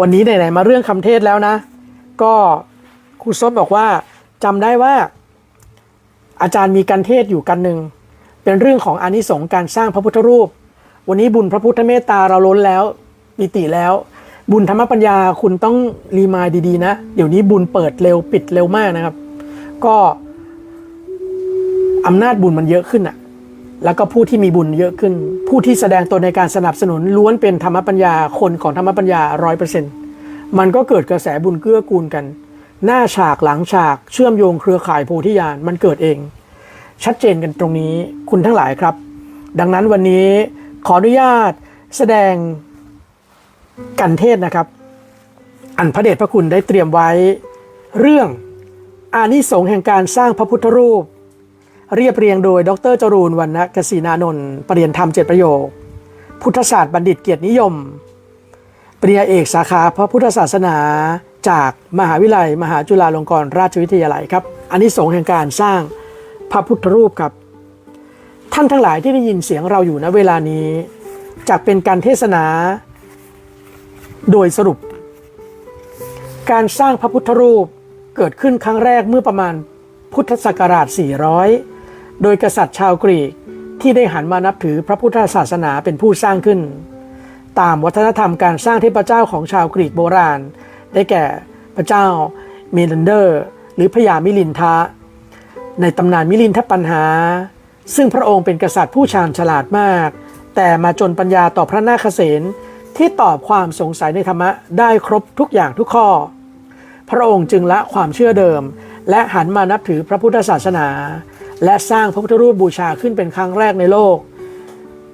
วันนี้ไหนๆมาเรื่องคำเทศแล้วนะ ก็ครูส้มบอกว่าจำได้ว่า อาจารย์มีการเทศอยู่กันหนึ่ง เป็นเรื่องของอานิสงส์การสร้างพระพุทธรูป วันนี้บุญพระพุทธเมตตาเราล้นแล้วปิติแล้ว บุญธรรมปัญญาคุณต้องรีมายด์ดีๆนะ เดี๋ยวนี้บุญเปิดเร็วปิดเร็วมากนะครับ ก็อำนาจบุญมันเยอะขึ้นอะ แล้วก็ผู้ที่มีบุญเยอะขึ้น ผู้ที่แสดงตนในการสนับสนุนล้วนเป็นธรรมปัญญาคนของธรรมปัญญาร้อยเปอร์เซ็นต์มันก็เกิดกระแสบุญเกื้อกูลกัน หน้าฉากหลังฉากเชื่อมโยงเครือข่ายโพธิญาณมันเกิดเอง ชัดเจนกันตรงนี้คุณทั้งหลายครับ ดังนั้นวันนี้ขออนุญาตแสดงกันเทศนะครับ อันพระเดชพระคุณได้เตรียมไว้ เรื่องอานิสงส์แห่งการสร้างพระพุทธรูป เรียบเรียงโดย ดรจรูนวรรณกศีนานนท์ปรริยนธรรมเจ็ดประโยค พุทธศาสตร์บัณฑิตเกียรตินิยม ปริญญาเอกสาขาพระพุทธศาสนาจากมหาวิทยาลัย มหาจุฬาลงกรณราชวิทยาลัยครับอานิสงส์แห่งการสร้างพระพุทธรูปครับ ท่านทั้งหลายที่ได้ยินเสียงเราอยู่ณเวลานี้จากเป็นการเทศนา โดยสรุป การสร้างพระพุทธรูปเกิดขึ้นครั้งแรกเมื่อประมาณพุทธศักราช 400 โดยกษัตริย์ชาวกรีกที่ได้หันมานับถือพระพุทธศาสนาเป็นผู้สร้างขึ้น ตามวัฒนธรรมการสร้างเทพเจ้าของชาวกรีกโบราณ ได้แก่พระเจ้าเมลันเดอร์ หรือพญามิลินทะ ในตำนานมิลินทปัญหา ซึ่งพระองค์เป็นกษัตริย์ผู้ชาญฉลาดมาก แต่มาจนปัญญาต่อพระนาคเษนที่ตอบความสงสัยในธรรมะได้ครบทุกอย่างทุกข้อ พระองค์จึงละความเชื่อเดิม และหันมานับถือพระพุทธศาสนา และสร้างพระพุทธรูปบูชาขึ้นเป็นครั้งแรกในโลก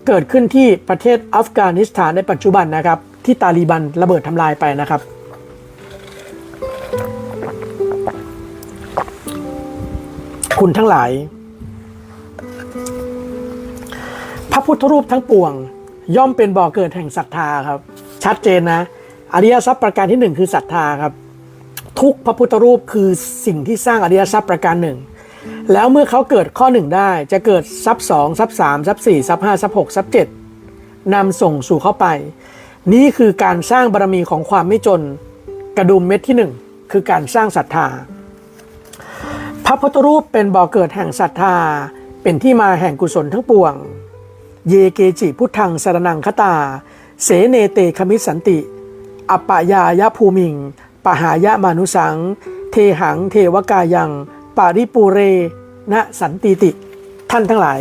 เกิดขึ้นที่ประเทศอัฟกานิสถานในปัจจุบันนะครับ ที่ตาลีบันระเบิดทำลายไปนะครับ คุณทั้งหลาย พระพุทธรูปทั้งปวง ย่อมเป็นบ่อเกิดแห่งศรัทธาครับ ชัดเจนนะอริยทรัพย์ประการที่หนึ่งคือศรัทธาครับ ทุกพระพุทธรูปคือสิ่งที่สร้างอริยทรัพย์ประการหนึ่ง แล้วเมื่อเขาเกิดข้อหนึ่งได้จะเกิดทรัพย์สองทรัพย์สามทรัพย์สี่ทรัพย์ห้าทรัพย์หกทรัพย์เจ็ดนำส่งสู่เข้าไป นี่คือการสร้างบารมีของความไม่จนกระดุมเม็ดที่หนึ่งคือการสร้างศรัทธา พระพุทธรูปเป็นบ่อเกิดแห่งศรัทธา เป็นที่มาแห่งกุศลทั้งปวง เยเกจิพุทธังสรนังคตา เสเนเตคมิสันติ อัปปยายภูมิง ปหายะมานุสัง เทหังเทวกายัง ปาริปูเรนะสันติติ ท่านทั้งหลาย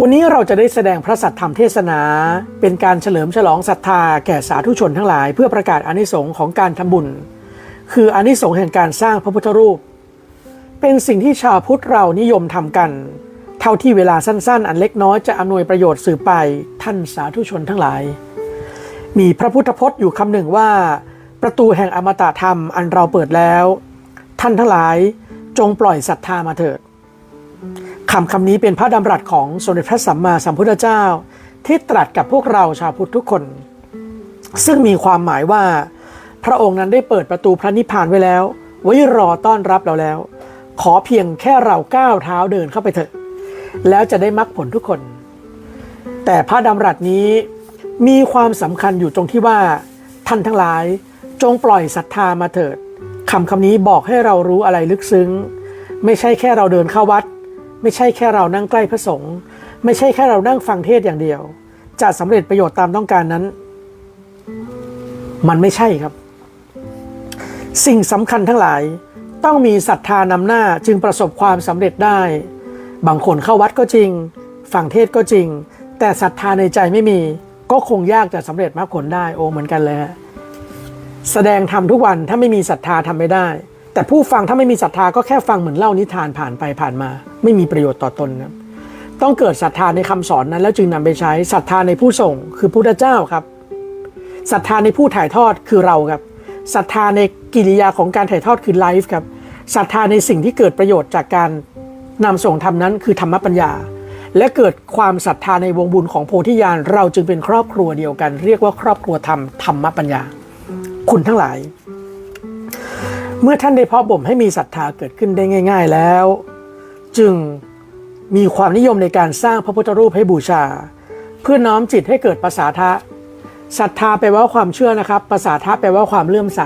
วันนี้เราจะได้แสดงพระสัทธรรมเทศนา เป็นการเฉลิมฉลองศรัทธาแก่สาธุชนทั้งหลาย เพื่อประกาศอานิสงส์ของการทำบุญ คืออานิสงส์แห่งการสร้างพระพุทธรูป เป็นสิ่งที่ชาวพุทธเรานิยมทำกัน เท่าที่เวลาสั้นๆ อันเล็กน้อยจะอำนวยประโยชน์สืบไปท่านสาธุชนทั้งหลาย มีพระพุทธพจน์อยู่คำหนึ่งว่าประตูแห่งอมตะธรรมอันเราเปิดแล้ว ท่านทั้งหลายจงปล่อยศรัทธามาเถิดคำคำนี้เป็นพระดำรัสของสมเด็จพระสัมมาสัมพุทธเจ้า ที่ตรัสกับพวกเราชาวพุทธทุกคน ซึ่งมีความหมายว่า พระองค์นั้นได้เปิดประตูพระนิพพานไว้แล้ว ไว้รอต้อนรับเราแล้ว ขอเพียงแค่เราก้าวเท้าเดินเข้าไปเถอะ แล้วจะได้มรรคผลทุกคน แต่พระดำรัสนี้มีความสำคัญอยู่ตรงที่ว่า ท่านทั้งหลายจงปล่อยศรัทธามาเถิด คำคำนี้บอกให้เรารู้อะไรลึกซึ้ง ไม่ใช่แค่เราเดินเข้าวัด ไม่ใช่แค่เรานั่งใกล้พระสงฆ์ไม่ใช่แค่เรานั่งฟังเทศอย่างเดียว จะสำเร็จประโยชน์ตามต้องการนั้น มันไม่ใช่ครับ สิ่งสำคัญทั้งหลาย ต้องมีศรัทธานำหน้าจึงประสบความสำเร็จได้ บางคนเข้าวัดก็จริงฟังเทศก็จริง แต่ศรัทธาในใจไม่มี ก็คงยากจะสำเร็จมรรคผลได้โอ้เหมือนกันเลยฮะ แสดงทำทุกวันถ้าไม่มีศรัทธาทำไม่ได้ แต่ผู้ฟังถ้าไม่มีศรัทธาก็แค่ฟังเหมือนเล่านิทานผ่านไปผ่านมา ไม่มีประโยชน์ต่อตนครับต้องเกิดศรัทธาในคำสอนนั้น แล้วจึงนำไปใช้ศรัทธาในผู้ส่งคือพุทธเจ้าครับศรัทธาในผู้ถ่ายทอดคือเราครับศรัทธาในกิริยาของการถ่ายทอดคือไลฟ์ครับศรัทธาในสิ่งที่เกิดประโยชน์จากการนำส่งธรรมนั้นคือธรรมปัญญา และเกิดความศรัทธาในวงบุญของโพธิญาณเราจึงเป็นครอบครัวเดียวกัน เรียกว่าครอบครัวธรรมธรรมปัญญา คุณทั้งหลาย เมื่อท่านได้เพาะบ่มให้มีศรัทธาเกิดขึ้นได้ง่าย ๆแล้ว จึงมีความนิยมในการสร้างพระพุทธรูปให้บูชา เพื่อน้อมจิตให้เกิดภาษาทะศรัทธาแปลว่าความเชื่อนะครับภาษาทะแปลว่าความเลื่อมใส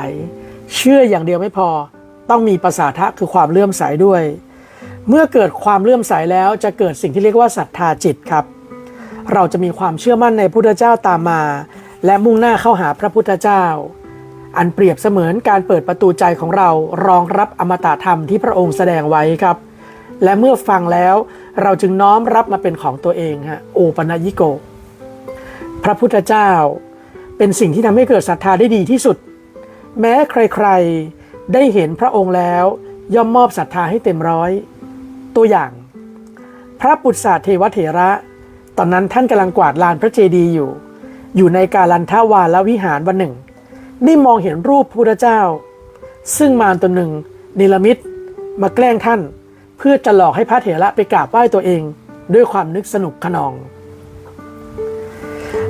เชื่ออย่างเดียวไม่พอ ต้องมีภาษาทะคือความเลื่อมใสด้วย เมื่อเกิดความเลื่อมใสแล้วจะเกิดสิ่งที่เรียกว่าศรัทธาจิตครับ เราจะมีความเชื่อมั่นในพุทธเจ้าตามมา และมุ่งหน้าเข้าหาพระพุทธเจ้า อันเปรียบเสมือนการเปิดประตูใจของเรารองรับอมตะธรรมที่พระองค์แสดงไว้ครับ และเมื่อฟังแล้วเราจึงน้อมรับมาเป็นของตัวเองฮะโอปัญญิโก พระพุทธเจ้า เป็นสิ่งที่ทำให้เกิดศรัทธาได้ดีที่สุด แม้ใครๆได้เห็นพระองค์แล้วย่อมมอบศรัทธาให้เต็มร้อย ตัวอย่าง พระปุตสาเทวเถระ ตอนนั้นท่านกำลังกวาดลานพระเจดีย์อยู่ อยู่ในกาลันทาวาลวิหารวันหนึ่ง ได้มองเห็นรูปพระพุทธเจ้า ซึ่งมารตัวหนึ่งนิลมิตมาแกล้งท่าน เพื่อจะหลอกให้พระเถระไปกราบไหว้ตัวเอง ด้วยความนึกสนุกขนอง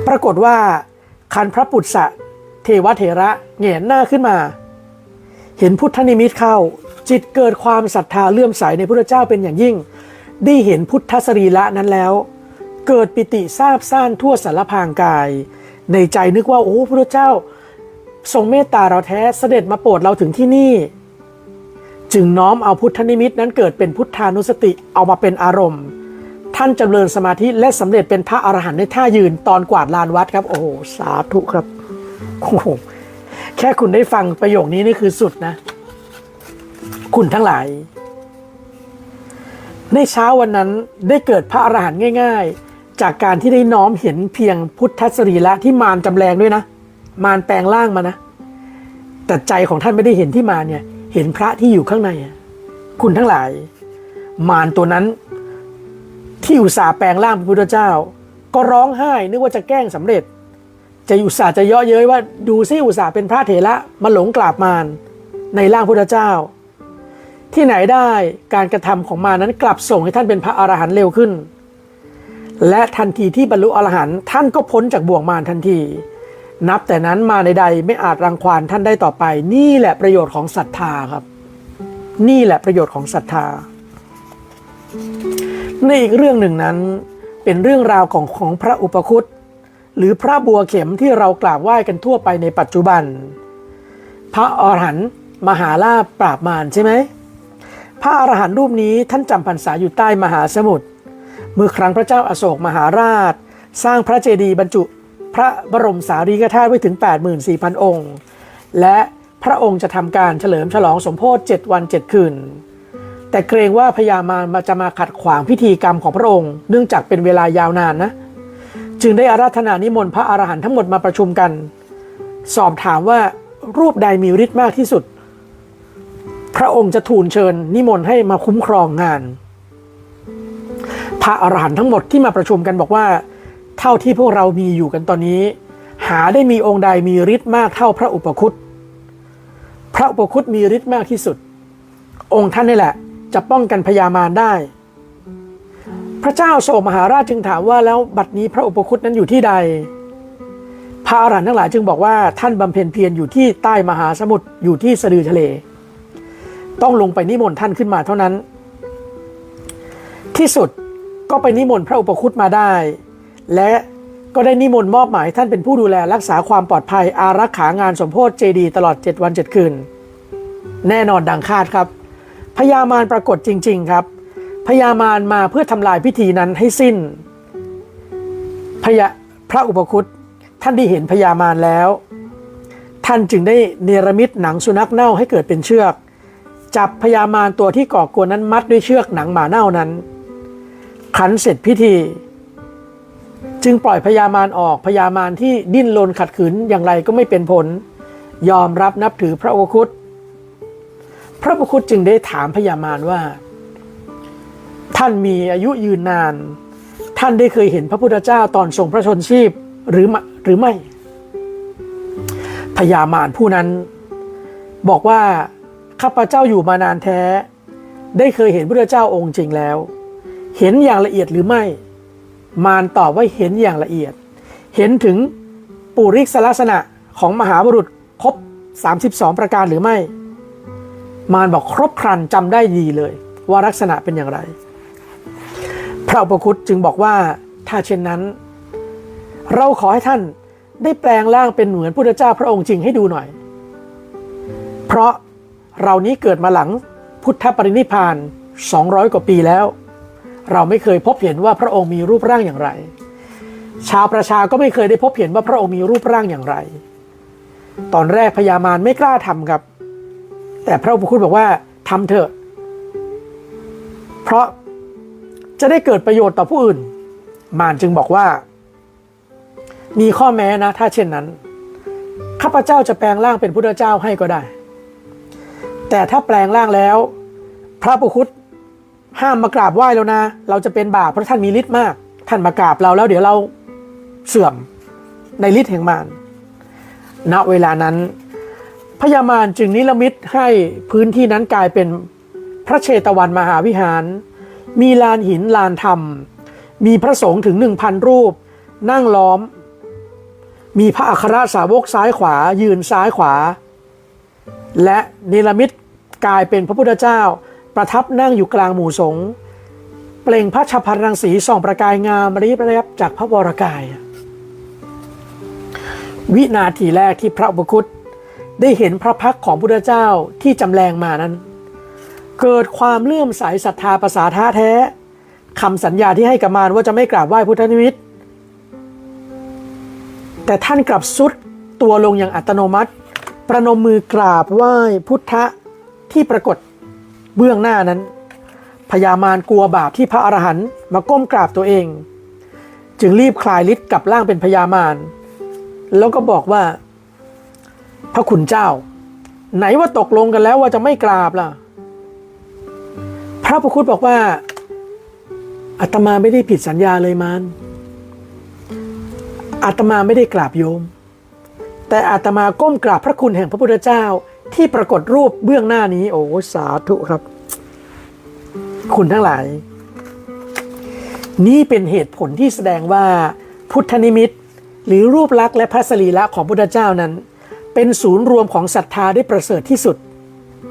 ปรากฏว่า คันพระปุตสะเทวเถระเหงนหน้าขึ้นมา เห็นพุทธนิมิตเข้า จิตเกิดความศรัทธาเลื่อมใสในพระเจ้าเป็นอย่างยิ่ง ได้เห็นพุทธสรีระนั้นแล้ว เกิดปิติซาบซ่านทั่วสารพางกาย ในใจนึกว่าโอ้พระเจ้า ทรงเมตตาเราแท้เสด็จมาโปรดเราถึงที่นี่ จึงน้อมเอาพุทธนิมิตนั้นเกิดเป็นพุทธานุสติเอามาเป็นอารมณ์ ท่านจำเริญสมาธิและสำเร็จเป็นพระอรหันต์ในท่ายืนตอนกวาดลานวัดครับ โอ้โหสาธุครับโอ้โหแค่คุณได้ฟังประโยคนี้นี่คือสุดนะ คุณทั้งหลาย ในเช้าวันนั้นได้เกิดพระอรหันต์ง่าย ๆ จากการที่ได้น้อมเห็นเพียงพุทธสรีระที่มารจำแรงด้วยนะ มารแปลงร่างมานะ แต่ใจของท่านไม่ได้เห็นที่มารเนี่ย เห็นพระที่อยู่ข้างใน คุณทั้งหลาย มารตัวนั้น ที่อุตส่าห์แปลงร่างเป็นพุทธเจ้า ก็ร้องไห้นึกว่าจะแกล้งสำเร็จ จะอุตส่าห์จะเยาะเย้ยว่าดูซิอุตส่าห์เป็นพระเถระมาหลงกราบมารในร่างพุทธเจ้า ที่ไหนได้การกระทำของมานั้นกลับส่งให้ท่านเป็นพระอรหันต์เร็วขึ้น และทันทีที่บรรลุอรหันต์ท่านก็พ้นจากบ่วงมารทันที นับแต่นั้นมาในใดไม่อาจรังควานท่านได้ต่อไป นี่แหละประโยชน์ของศรัทธาครับ นี่แหละประโยชน์ของศรัทธา ในอีกเรื่องหนึ่งนั้นเป็นเรื่องราวของของพระอุปคุตหรือพระบัวเข็มที่เรากราบไหว้กันทั่วไปในปัจจุบัน พระอรหันต์มหาลาภปราบมารใช่ไหมพระอรหันต์รูปนี้ท่านจำพรรษาอยู่ใต้มหาสมุทรเมื่อครั้งพระเจ้าอาโศกมหาราช สร้างพระเจดีย์บรรจุ พระบรมสารีริกธาตุไว้ถึง 84,000 องค์ และพระองค์จะทำการเฉลิมฉลองสมโพธิ7วัน 7 คืน แต่เกรงว่าพญามารมาจะมาขัดขวางพิธีกรรมของพระองค์ เนื่องจากเป็นเวลายาวนานนะ จึงได้อาราธนานิมนต์พระอรหันต์ทั้งหมดมาประชุมกัน สอบถามว่ารูปใดมีฤทธิ์มากที่สุด พระองค์จะทูลเชิญนิมนต์ให้มาคุ้มครองงาน พระอรหันต์ทั้งหมดที่มาประชุมกันบอกว่า เท่าที่พวกเรามีอยู่กันตอนนี้ หาได้มีองค์ใดมีฤทธิ์มากเท่าพระอุปคุตพระอุปคุตมีฤทธิ์มากที่สุด องค์ท่านนี่แหละ จะป้องกันพญามารได้ พระเจ้าโศกมหาราชจึงถามว่าแล้วบัดนี้พระอุปคุตนั้นอยู่ที่ใด พระอรหันต์ทั้งหลายจึงบอกว่าท่านบำเพ็ญเพียรอยู่ที่ใต้มหาสมุทรอยู่ที่สะดือทะเล ต้องลงไปนิมนต์ท่านขึ้นมาเท่านั้น ที่สุดก็ไปนิมนต์พระอุปคุตมาได้ และก็ได้นิมนต์มอบหมายท่านเป็นผู้ดูแลรักษาความปลอดภัยอารักขางานสมโพธิเจดีตลอด 7 วัน 7 คืน แน่นอนดังคาดครับพญามารปรากฏจริง ๆ ครับพญามารมาเพื่อทำลายพิธีนั้นให้สิ้นพญาพระอุปคุตท่านได้เห็นพญามารแล้ว ท่านจึงได้เนรมิตหนังสุนัขเน่าให้เกิดเป็นเชือก จับพญามารตัวที่ก่อกวนนั้นมัดด้วยเชือกหนังหมาเน่านั้น ขันเสร็จพิธี จึงปล่อยพญามารออกพญามารที่ดิ้นรนขัดขืนอย่างไรก็ไม่เป็นผล ยอมรับนับถือพระโอคุตพระโอคุตจึงได้ถามพญามารว่า ท่านมีอายุยืนนาน ท่านได้เคยเห็นพระพุทธเจ้าตอนทรงพระชนชีพหรือไม่หรือไม่พญามารผู้นั้น บอกว่าข้าพเจ้าอยู่มานานแท้ ได้เคยเห็นพระพุทธเจ้าองค์จริงแล้ว เห็นอย่างละเอียดหรือไม่ มารตอบว่าเห็นอย่างละเอียด เห็นถึงปุริกลักษณะของมหาบุรุษครบ 32 ประการหรือไม่ มารบอกครบครันจำได้ดีเลย ว่าลักษณะเป็นอย่างไร พระอุปคุตจึงบอกว่าถ้าเช่นนั้น เราขอให้ท่านได้แปลงร่างเป็นเหมือนพุทธเจ้าพระองค์จริงให้ดูหน่อย เพราะเรานี้เกิดมาหลังพุทธปรินิพพาน200 กว่าปีแล้ว เราไม่เคยพบเห็นว่าพระองค์มีรูปร่างอย่างไร ชาวประชาก็ไม่เคยได้พบเห็นว่าพระองค์มีรูปร่างอย่างไร ตอนแรกพญามารไม่กล้าทำครับ แต่พระอุปคุตบอกว่าทำเถอะ เพราะจะได้เกิดประโยชน์ต่อผู้อื่น มารจึงบอกว่า มีข้อแม้นะ ถ้าเช่นนั้น ข้าพเจ้าจะแปลงร่างเป็นพุทธเจ้าให้ก็ได้ แต่ถ้าแปลงร่างแล้ว พระอุปคุต ห้ามมากราบไหว้แล้วนะ เราจะเป็นบาปเพราะท่านมีฤทธิ์มาก ท่านมากราบเราแล้วเดี๋ยวเราเสื่อมในฤทธิ์แห่งมารณเวลานั้นพญามารจึงนิรมิตให้พื้นที่นั้นกลายเป็นพระเชตวันมหาวิหาร มีลานหินลานธรรม มีพระสงฆ์ถึงหนึ่งพันรูป นั่งล้อม มีพระอัครสาวกซ้ายขวายืนซ้ายขวา และนิรมิตกลายเป็นพระพุทธเจ้า ประทับนั่งอยู่กลางหมู่สงฆ์เปล่งพระชพรังสีส่องประกายงามรีบระยับจากพระวรกาย วินาทีแรกที่พระอุปคุตได้เห็นพระพักของพุทธเจ้าที่จำแรงมานั้น เกิดความเลื่อมใสศรัทธาภาษาท่าแท้คำสัญญาที่ให้กับมารว่าจะไม่กราบไหว้พุทธนิมิต แต่ท่านกลับสุดตัวลงอย่างอัตโนมัติ ประนมมือกราบไหว้พุทธะที่ปรากฏ เบื้องหน้านั้นพญามารกลัวบาปที่พระอรหันต์มาก้มกราบตัวเอง จึงรีบคลายฤทธิ์กลับร่างเป็นพญามารแล้วก็บอกว่า พระคุณเจ้า ไหนว่าตกลงกันแล้วว่าจะไม่กราบล่ะ พระพุคุณบอกว่าอาตมาไม่ได้ผิดสัญญาเลยมานอาตมาไม่ได้กราบโยม แต่อาตมาก้มกราบพระคุณแห่งพระพุทธเจ้า ที่ปรากฏรูปเบื้องหน้านี้ โอ้สาธุครับ คุณทั้งหลาย นี่เป็นเหตุผลที่แสดงว่าพุทธนิมิต หรือรูปลักษณ์และพระสรีระของพุทธเจ้านั้น เป็นศูนย์รวมของศรัทธาได้ประเสริฐที่สุด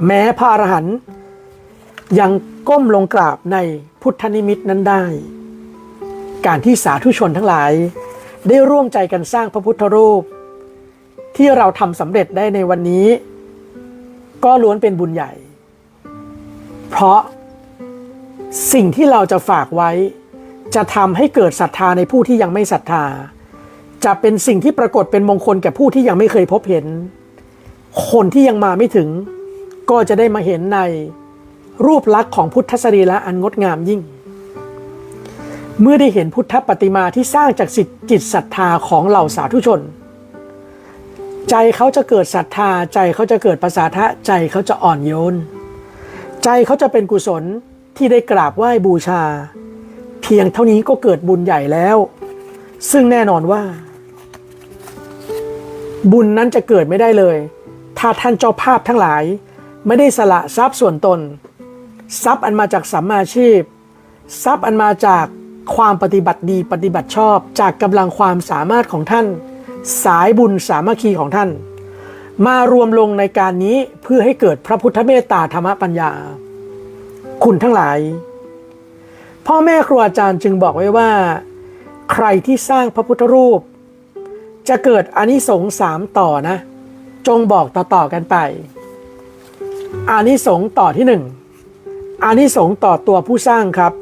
แม้พระอรหันต์ยังก้มลงกราบในพุทธนิมิตนั้นได้ การที่สาธุชนทั้งหลาย ได้ร่วมใจกันสร้างพระพุทธรูป ที่เราทำสำเร็จได้ในวันนี้ ก็ล้วนเป็นบุญใหญ่ เพราะสิ่งที่เราจะฝากไว้ จะทำให้เกิดศรัทธาในผู้ที่ยังไม่ศรัทธา จะเป็นสิ่งที่ปรากฏเป็นมงคลแก่ผู้ที่ยังไม่เคยพบเห็น คนที่ยังมาไม่ถึง ก็จะได้มาเห็นในรูปลักษณ์ของพุทธสรีระอันงดงามยิ่ง เมื่อได้เห็นพุทธปฏิมาที่สร้างจากสิทธิจิตศรัทธาของเหล่าสาธุชน ใจเขาจะเกิดศรัทธา ใจเขาจะเกิดประสาทะใจเขาจะอ่อนโยน ใจเขาจะเป็นกุศลที่ได้กราบไหว้บูชา เพียงเท่านี้ก็เกิดบุญใหญ่แล้ว ซึ่งแน่นอนว่า บุญนั้นจะเกิดไม่ได้เลย ถ้าท่านเจ้าภาพทั้งหลาย ไม่ได้สละทรัพย์ส่วนตน ทรัพย์อันมาจากสัมมาชีพ ทรัพย์อันมาจากความปฏิบัติดีปฏิบัติชอบจากกำลังความสามารถของท่าน สายบุญสามัคคีของท่าน มารวมลงในการนี้เพื่อให้เกิดพระพุทธเมตตาธรรมปัญญา คุณทั้งหลาย พ่อแม่ครูอาจารย์จึงบอกไว้ว่า ใครที่สร้างพระพุทธรูป จะเกิดอานิสงส์สามต่อนะ จงบอกต่อๆกันไปอานิสงส์ต่อที่หนึ่งอานิสงส์ต่อตัวผู้สร้างครับ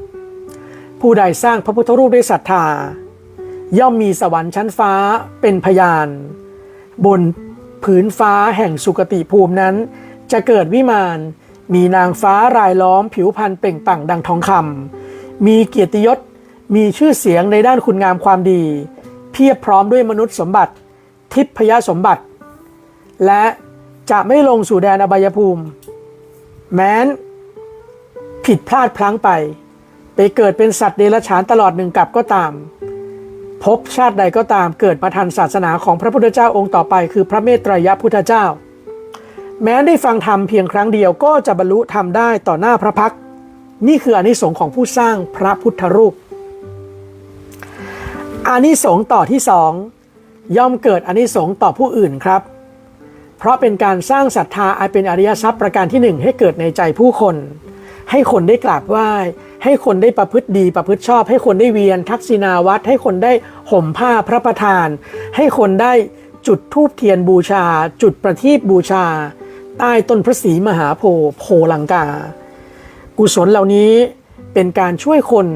ผู้ใดสร้างพระพุทธรูปด้วยศรัทธา ย่อมมีสวรรค์ชั้นฟ้าเป็นพยาน บนผืนฟ้าแห่งสุคติภูมินั้น จะเกิดวิมาน มีนางฟ้ารายล้อมผิวพรรณเปล่งปลั่งดังทองคำมีเกียรติยศมีชื่อเสียงในด้านคุณงามความดี เพียบพร้อมด้วยมนุษย์สมบัติ ทิพยสมบัติ และจะไม่ลงสู่แดนอบายภูมิ แม้น ผิดพลาดพลั้งไป ไปเกิดเป็นสัตว์เดรัจฉานตลอดหนึ่งกับก็ตาม พบชาติใดก็ตามเกิดมาทันศาสนาของพระพุทธเจ้าองค์ต่อไป คือพระเมตไตรยพุทธเจ้า แม้ได้ฟังธรรมเพียงครั้งเดียวก็จะบรรลุธรรมได้ต่อหน้าพระพัก นี่คืออานิสงส์ของผู้สร้างพระพุทธรูปอานิสงส์ต่อที่สองย่อมเกิดอานิสงส์ต่อผู้อื่นครับ เพราะเป็นการสร้างศรัทธาอันเป็นอริยทรัพย์ประการที่หนึ่งให้เกิดในใจผู้คน ให้คนได้กราบไหว้ ให้คนได้ประพฤติดีประพฤติชอบ ให้คนได้เวียนทักษิณาวัดให้คนได้ห่มผ้าพระประธาน ให้คนได้จุดธูปเทียนบูชา จุดประทีปบูชา ใต้ต้นพระศรีมหาโพธิ์โพลังกา กุศลเหล่านี้เป็นการช่วยคน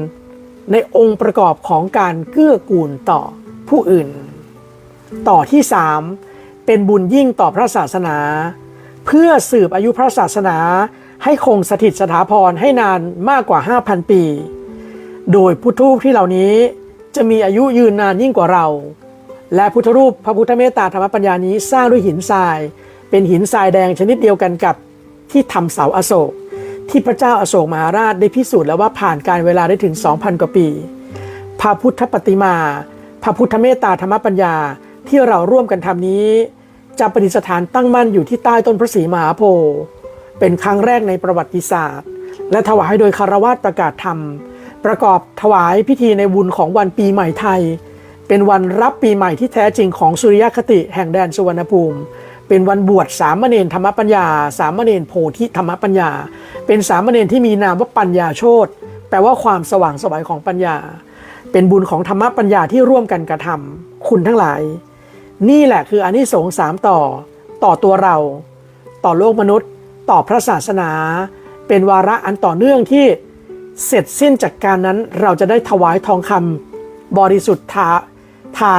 ในองค์ประกอบของการเกื้อกูลต่อผู้อื่น ต่อที่ 3 เป็นบุญยิ่งต่อพระศาสนา เพื่อสืบอายุพระศาสนา ให้คงสถิตสถาพรให้นานมากกว่า 5,000 ปี โดยพุทธรูปที่เหล่านี้จะมีอายุยืนนานยิ่งกว่าเรา และพุทธรูปพระพุทธเมตตาธรรมปัญญานี้สร้างด้วยหินทราย เป็นหินทรายแดงชนิดเดียวกันกับที่ทำเสาอโศก ที่พระเจ้าอาโศกมหาราชได้พิสูจน์แล้วว่าผ่านการเวลาได้ถึง 2,000 กว่าปี พระพุทธปฏิมา พระพุทธเมตตาธรรมปัญญาที่เราร่วมกันทำนี้ จะประดิษฐานตั้งมั่นอยู่ที่ใต้ต้นพระศรีมหาโพธิ์ เป็นครั้งแรกในประวัติศาสตร์ และถวายโดยคารวาสประกาศธรรม ประกอบถวายพิธีในบุญของวันปีใหม่ไทย เป็นวันรับปีใหม่ที่แท้จริงของสุริยคติแห่งแดนสุวรรณภูมิ เป็นวันบวชสามเณรธรรมปัญญา สามเณรโพธิธรรมปัญญา เป็นสามเณรที่มีนามว่าปัญญาโชตแปลว่าความสว่างไสวัยของปัญญา เป็นบุญของธรรมปัญญาที่ร่วมกันกระทำคุณทั้งหลาย นี่แหละคืออานิสงส์สามต่อ ต่อตัวเรา ต่อโลกมนุษย์ ต่อพระศาสนา เป็นวาระอันต่อเนื่องที่เสร็จสิ้นจากการนั้นเราจะได้ถวายทองคำบริสุทธิ์ทาทา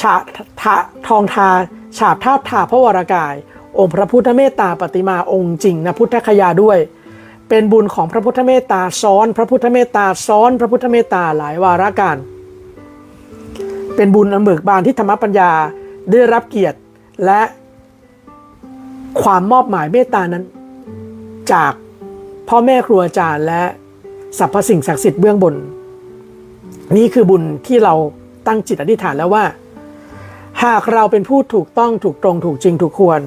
ชาทาทองทาฉาบทาบทาพระวรากาย องค์พระพุทธเมตตาปฏิมาองค์จริงนะพุทธคยาด้วย เป็นบุญของพระพุทธเมตตาซ้อนพระพุทธเมตตาซ้อนพระพุทธเมตตาหลายวาระการ เป็นบุญอันเบิกบานที่ธรรมปัญญาได้รับเกียรติและ ความมอบหมายเมตตานั้น จากพ่อแม่ครูอาจารย์และสรรพสิ่งศักดิ์สิทธิ์เบื้องบน นี่คือบุญที่เราตั้งจิตอธิษฐานแล้วว่า หากเราเป็นผู้ถูกต้องถูกตรงถูกจริงถูกควร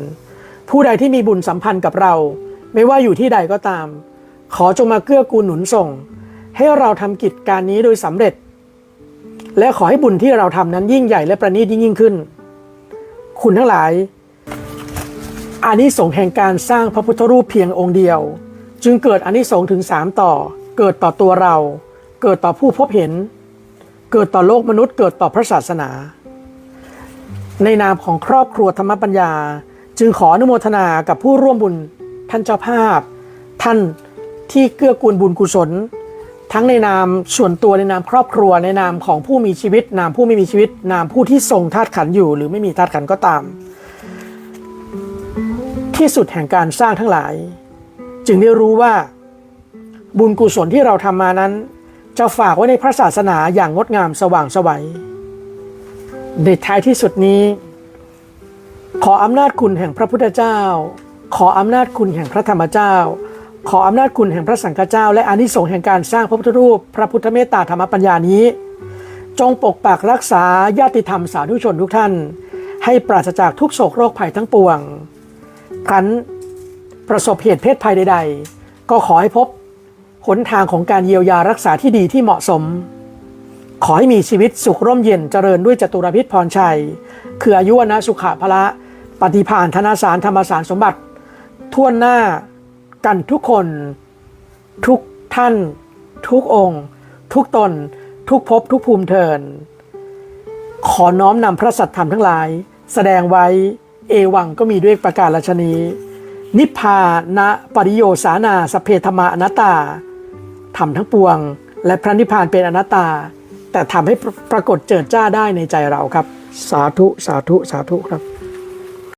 ผู้ใดที่มีบุญสัมพันธ์กับเรา ไม่ว่าอยู่ที่ใดก็ตาม ขอจงมาเกื้อกูลหนุนส่ง ให้เราทำกิจการนี้โดยสำเร็จ และขอให้บุญที่เราทำนั้นยิ่งใหญ่และประณีตยิ่งยิ่งขึ้น คุณทั้งหลาย อานิสงส์แห่งการสร้างพระพุทธรูปเพียงองค์เดียว จึงเกิดอานิสงส์ถึงสามต่อ เกิดต่อตัวเรา เกิดต่อผู้พบเห็น เกิดต่อโลกมนุษย์ เกิดต่อพระศาสนา ในนามของครอบครัวธรรมปัญญา จึงขออนุโมทนากับผู้ร่วมบุญท่านเจ้าภาพ ท่านที่เกื้อกูลบุญกุศล ทั้งในนามส่วนตัวในนามครอบครัวในนามของผู้มีชีวิต นามผู้ไม่มีชีวิต นามผู้ที่ทรงธาตุขันอยู่ หรือไม่มีธาตุขันก็ตาม ที่สุดแห่งการสร้างทั้งหลาย จึงได้รู้ว่า บุญกุศลที่เราทำมานั้น จะฝากไว้ในพระศาสนาอย่างงดงามสว่างสวัยในท้ายที่สุดนี้ ขออำนาจคุณแห่งพระพุทธเจ้า ขออำนาจคุณแห่งพระธรรมเจ้า ขออำนาจคุณแห่งพระสังฆเจ้า และอานิสงส์แห่งการสร้างพระพุทธรูป พระพุทธเมตตาธรรมปัญญานี้ จงปกปักรักษาญาติธรรมสาธุชนทุกท่าน ให้ปราศจากทุกโศกโรคภัยทั้งปวง ครั้นประสบเหตุเพศภัยใด ๆ ก็ขอให้พบหนทางของการเยียวยารักษาที่ดีที่เหมาะสม ขอให้มีชีวิตสุขร่มเย็นเจริญด้วยจตุรพิษพรชัย คืออายุวนะสุขะพละปฏิภาณธนาสารธรรมสารสมบัติทั่วหน้ากันทุกคน ทุกท่าน ทุกองค์ ทุกตน ทุกภพทุกภูมิเทิน ขอน้อมนำพระสัตธรรมทั้งหลาย แสดงไว้ เอวังก็มีด้วยประกาศราชนี นิพพานะปริโยสานาสเพธรรมาอนัตตาทำทั้งปวง และพระนิพพานเป็นอนัตตา แต่ทำให้ปรากฏเจิดจ้าได้ในใจเราครับ สาธุสาธุสาธุครับ